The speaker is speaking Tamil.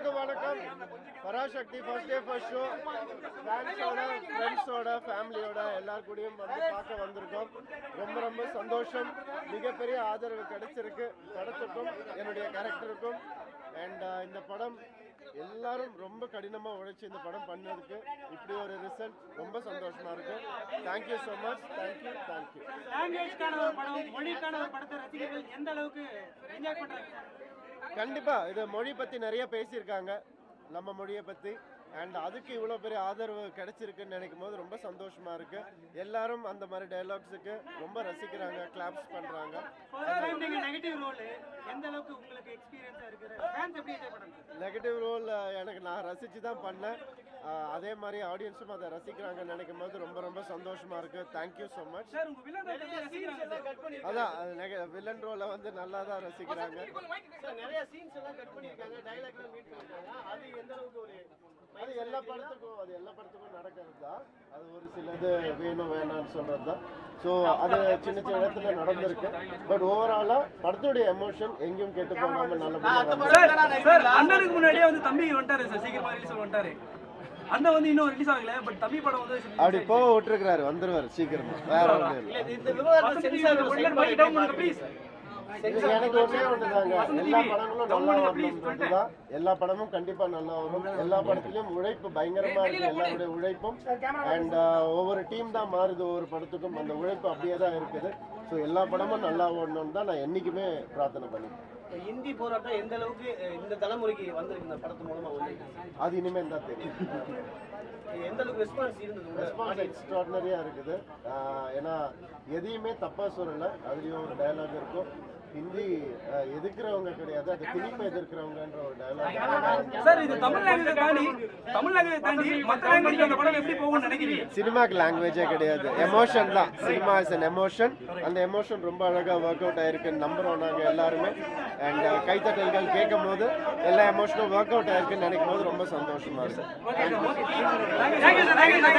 எல்லாருக்கும் வணக்கம். Parasakthi first day first show ஃபேன்ஸோட ஃப்ரெண்ட்ஸோட ஃபேமிலியோட எல்லார் கூடயும் வந்து பார்க்க வந்திருக்கோம். ரொம்ப ரொம்ப சந்தோஷம். மிகப்பெரிய ஆதரவு கிடைச்சிருக்கு. படத்துக்கும் என்னுடைய கேரக்டருக்கும் அண்ட் uh, இந்த படம் எல்லாரும் ரொம்ப கடினமாக உழைச்சி இந்த படம் பண்ணதுக்கு இப்படி ஒரு ரிசல்ட் ரொம்ப சந்தோஷமா இருக்கு. Thank you so much thank you thank you லாங்குவேஜ்க்கான ஒரு படம் மொழிக்கான ஒரு படத்தை ரசிகர்கள் எந்த அளவுக்கு என்ஜாய் பண்றாங்க? கண்டிப்பா இது மொழி பற்றி நிறைய பேசியிருக்காங்க. நம்ம மொழியை பற்றி அண்ட் அதுக்கு இவ்வளோ பெரிய ஆதரவு கிடைச்சிருக்குன்னு நினைக்கும் போது ரொம்ப சந்தோஷமா இருக்கு. எல்லாரும் அந்த மாதிரி டைலாக்ஸுக்கு ரொம்ப ரசிக்கிறாங்க கிளாப்ஸ் பண்றாங்க. நெகட்டிவ் ரோல் எந்த அளவுக்கு உங்களுக்கு எக்ஸ்பீரியன்ஸா இருக்கு நெகட்டிவ் ரோல் எனக்கு நான் ரசிச்சு தான் பண்ணேன். அஹ் அதே மாதிரி ஆடியன்ஸும் அதை ரசிக்கிறாங்கன்னு நினைக்கும் போது ரொம்ப ரொம்ப சந்தோஷமா இருக்கு. தேங்க்யூ ஸோ மச் அதான் வில்லன் ரோலை வந்து நல்லா தான் ரசிக்கிறாங்க. நிறைய சீன்ஸ் எல்லாம் கட் பண்ணிருக்காங்க. டைலாக் எல்லாம் மீட் பண்ணிருக்காங்க. அது எல்லா படத்துக்கும் அது எல்லா படத்துக்கும் நடக்கிறது தான். அது ஒரு சிலது வேணும் வேணாம்னு சொல்றது தான். ஸோ அது சின்ன சின்ன இடத்துல நடந்திருக்கு. பட் ஓவராலா படத்துடைய எமோஷன் எங்கேயும் கெட்டு போகாம சார் அண்ணனுக்கு முன்னாடியே வந்து தம்பி வந்துட்டாரு சார் சீக்கிரமா ரிலீஸ் வந்துட்டாரு. அண்ணன் வந்து இன்னும் ரிலீஸ் ஆகல பட் தம்பி படம் வந்து அப்படி போக விட்டுருக்கிறாரு வந்துருவாரு சீக்கிரமா. வேற ஒன்றும் இல்லை. எனக்கு ஒன்றே ஒண்ணுதாங்க எல்லா படங்களும் நல்லா எல்லா படமும் கண்டிப்பா நல்லா வரும். எல்லா படத்துலயும் உழைப்பு பயங்கரமா இருக்கு. எல்லாருடைய உழைப்பும் அண்ட் ஒவ்வொரு டீம் தான் மாறுது. ஒவ்வொரு படத்துக்கும் அந்த உழைப்பு அப்படியே தான் இருக்குது. ஸோ எல்லா படமும் நல்லா ஓடணும்னு தான் நான் என்னைக்குமே பிரார்த்தனை பண்ணிப்பேன் இந்தி போராட்டம் எந்த அளவுக்கு இந்த தலைமுறைக்கு வந்திருக்கு இந்த படத்து மூலமா அது இனிமேல் தான் தெரியும். எந்த அளவுக்கு ரெஸ்பான்ஸ் இருந்தது ரெஸ்பான்ஸ் எக்ஸ்ட்ராடனரியாக இருக்குது. ஏன்னா எதையுமே தப்பாக சொல்லலை. அதுலேயும் ஒரு டயலாக் இருக்கும். ஹிந்தி எதிர்க்கிறவங்க கிடையாது. அது திணிப்பை எதிர்க்கிறவங்கன்ற ஒரு டயலாக் சார் இது தமிழ் லாங்குவேஜ் தாண்டி தமிழ் லாங்குவேஜ் தாண்டி மற்ற லாங்குவேஜ் அந்த படம் எப்படி போகும்னு நினைக்கிறீங்க? சினிமாக்கு லாங்குவேஜே கிடையாது. எமோஷன் தான். சினிமா இஸ் அன் எமோஷன் அந்த எமோஷன் ரொம்ப அழகாக ஒர்க் அவுட் ஆயிருக்குன்னு நம்புகிறோம் நாங்கள் எல்லாருமே. அண்ட் uh, கைத்தட்டல்கள் கேட்கும் போது எல்லா எமோஷனும் ஒர்க் அவுட் ஆயிருக்குன்னு நினைக்கும் போது ரொம்ப சந்தோஷமா இருக்கு.